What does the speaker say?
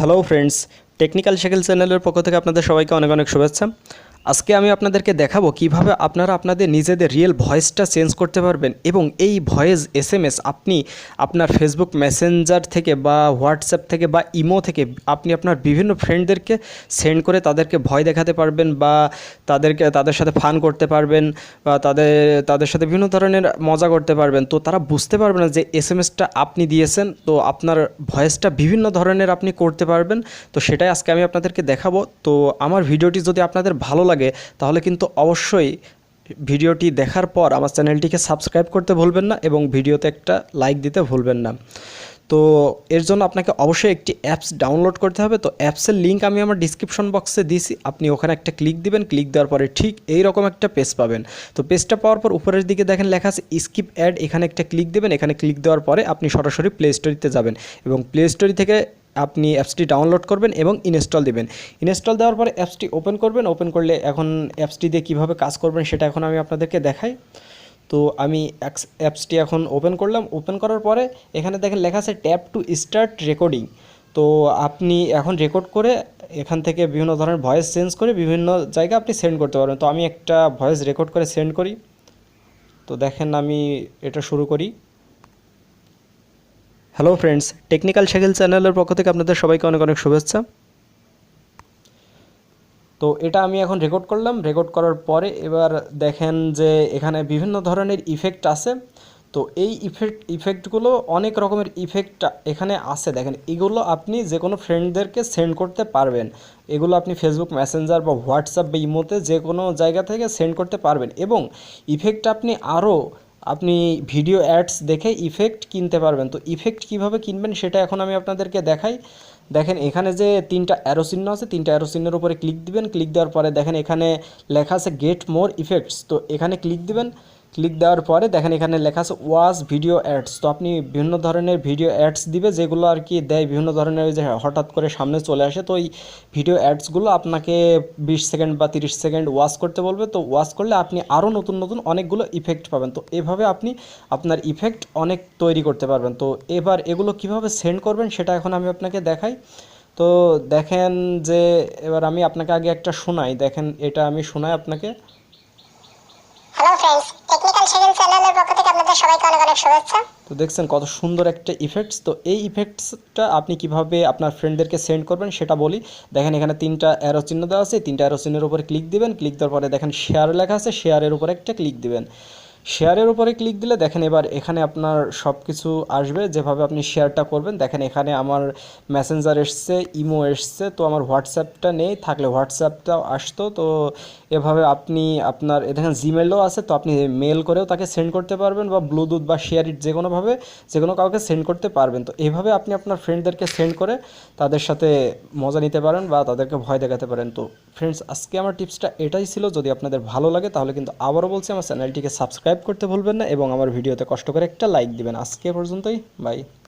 Hello friends technical cycle চ্যানেলের পক্ষ থেকে আপনাদের সবাইকে অনেক অনেক শুভেচ্ছা। আজকে আমি আপনাদেরকে দেখাবো কীভাবে আপনারা আপনাদের নিজেদের রিয়েল ভয়েসটা চেঞ্জ করতে পারবেন এবং এই ভয়েস এস এম এস আপনি আপনার ফেসবুক মেসেঞ্জার থেকে বা হোয়াটসঅ্যাপ থেকে বা ইমো থেকে আপনি আপনার বিভিন্ন ফ্রেন্ডদেরকে সেন্ড করে তাদেরকে ভয় দেখাতে পারবেন বা তাদেরকে, তাদের সাথে ফান করতে পারবেন বা তাদের তাদের সাথে বিভিন্ন ধরনের মজা করতে পারবেন। তো তারা বুঝতে পারবে না যে এস এম আপনি দিয়েছেন, তো আপনার ভয়েসটা বিভিন্ন ধরনের আপনি করতে পারবেন। তো সেটাই আজকে আমি আপনাদেরকে দেখাবো। তো আমার ভিডিওটি যদি আপনাদের ভালো লাগে তাহলে কিন্তু অবশ্যই ভিডিওটি দেখার পর আমার চ্যানেলটিকে সাবস্ক্রাইব করতে ভুলবেন না এবং ভিডিওতে একটা লাইক দিতে ভুলবেন না। তো এর জন্য আপনাকে অবশ্যই একটি অ্যাপস ডাউনলোড করতে হবে। তো অ্যাপসের লিঙ্ক আমি আমার ডিসক্রিপশন বক্সে দিয়েছি। আপনি ওখানে একটা ক্লিক দিবেন, ক্লিক দেওয়ার পরে ঠিক এই রকম একটা পেজ পাবেন। তো পেজটা পাওয়ার পর উপরের দিকে দেখেন লেখা আছে স্কিপ অ্যাড, এখানে একটা ক্লিক দেবেন। এখানে ক্লিক দেওয়ার পরে আপনি সরাসরি প্লে স্টোরিতে যাবেন এবং প্লে স্টোরি থেকে আপনি অ্যাপসটি ডাউনলোড করবেন এবং ইনস্টল দিবেন। ইনস্টল দেওয়ার পরে অ্যাপসটি ওপেন করবেন। ওপেন করলে এখন অ্যাপসটি দিয়ে কীভাবে কাজ করবেন সেটা এখন আমি আপনাদেরকে দেখাই। তো আমি অ্যাপসটি এখন ওপেন করলাম। ওপেন করার পরে এখানে দেখেন লেখা আছে ট্যাপ টু স্টার্ট রেকর্ডিং। তো আপনি এখন রেকর্ড করে এখান থেকে বিভিন্ন ধরনের ভয়েস চেঞ্জ করে বিভিন্ন জায়গায় আপনি সেন্ড করতে পারবেন। তো আমি একটা ভয়েস রেকর্ড করে সেন্ড করি। তো দেখেন আমি এটা শুরু করি। হ্যালো ফ্রেন্ডস টেকনিক্যাল শাকিল চ্যানেলের পক্ষ থেকে আপনাদের সবাইকে অনেক অনেক শুভেচ্ছা। তো এটা আমি এখন রেকর্ড করলাম। রেকর্ড করার পরে এবার দেখেন যে এখানে বিভিন্ন ধরনের ইফেক্ট আছে। তো এই ইফেক্ট ইফেক্টগুলো অনেক রকমের ইফেক্ট এখানে আছে। দেখেন, এগুলো আপনি যে কোনো ফ্রেন্ডদেরকে সেন্ড করতে পারবেন। এগুলো আপনি ফেসবুক মেসেঞ্জার বা হোয়াটসঅ্যাপ বা ইমোতে যে কোনো জায়গা থেকে সেন্ড করতে পারবেন। এবং ইফেক্ট আপনি আরও আপনি ভিডিও অ্যাডস দেখে ইফেক্ট কিনতে পারবেন। তো ইফেক্ট কীভাবে কিনবেন সেটা এখন আমি আপনাদেরকে দেখাই। দেখেন, এখানে যে তিনটা অ্যারো চিহ্ন আছে, তিনটা অ্যারো চিহ্নের উপরে ক্লিক দিবেন। ক্লিক দেওয়ার পরে দেখেন, এখানে লেখা আছে গেট মোর ইফেক্টস তো এখানে ক্লিক দিবেন। ক্লিক দেওয়ার পরে দেখেন এখানে লেখা আছে ওয়াজ ভিডিও অ্যাডস। তো আপনি বিভিন্ন ধরনের ভিডিও অ্যাডস দিবে, যেগুলো আর কি দেয়, বিভিন্ন ধরনের ওই যে হঠাৎ করে সামনে চলে আসে, তো ওই ভিডিও অ্যাডসগুলো আপনাকে বিশ সেকেন্ড বা তিরিশ সেকেন্ড ওয়াচ করতে বলবে। তো ওয়াচ করলে আপনি আরও নতুন নতুন অনেকগুলো ইফেক্ট পাবেন। তো এভাবে আপনি আপনার ইফেক্ট অনেক তৈরি করতে পারবেন। তো এবার এগুলো কীভাবে সেন্ড করবেন সেটা এখন আমি আপনাকে দেখাই। তো দেখেন যে এবার আমি আপনাকে আগে একটা শোনাই। দেখেন এটা আমি শোনাই আপনাকে। হ্যালো পক্ষ থেকে আপনাদের সবাইকে অনেক অনেক শুভেচ্ছা। তো দেখছেন কত সুন্দর একটা ইফেক্টস তো এই ইফেক্টসটা আপনি কীভাবে আপনার ফ্রেন্ডদেরকে সেন্ড করবেন সেটা বলি। দেখেন এখানে তিনটা অ্যারো চিহ্ন দেওয়া আছে। তিনটা অ্যারো চিহ্নের উপরে ক্লিক দিবেন। ক্লিক দেওয়ার পরে দেখেন শেয়ার লেখা আছে। শেয়ারের উপরে একটা ক্লিক দিবেন। শেয়ারের উপরে ক্লিক দিলে দেখেন এবার এখানে আপনার সব কিছু আসবে, যেভাবে আপনি শেয়ারটা করবেন। দেখেন এখানে আমার মেসেঞ্জার এসছে ইমো এসছে, তো আমার হোয়াটসঅ্যাপটা নেই, থাকলে হোয়াটসঅ্যাপটাও আসতো। তো এভাবে আপনি আপনার দেখেন জিমেলও আছে, তো আপনি মেল করেও তাকে সেন্ড করতে পারবেন বা ব্লুটুথ বা শেয়ার ইট যে কোনোভাবে যে কোনো কাউকে সেন্ড করতে পারবেন। তো এভাবে আপনি আপনার ফ্রেন্ডদেরকে সেন্ড করে তাদের সাথে মজা নিতে পারেন বা তাদেরকে ভয় দেখাতে পারেন। তো ফ্রেন্ডস আজকে আমার টিপসটা এটাই ছিল। যদি আপনাদের ভালো লাগে তাহলে কিন্তু আবারও বলছি, আমার চ্যানেলটিকে সাবস্ক্রাইব করতে ভুলবেন না এবং আমার ভিডিওতে কষ্ট করে একটা লাইক দিবেন। আজকে পর্যন্তই, বাই।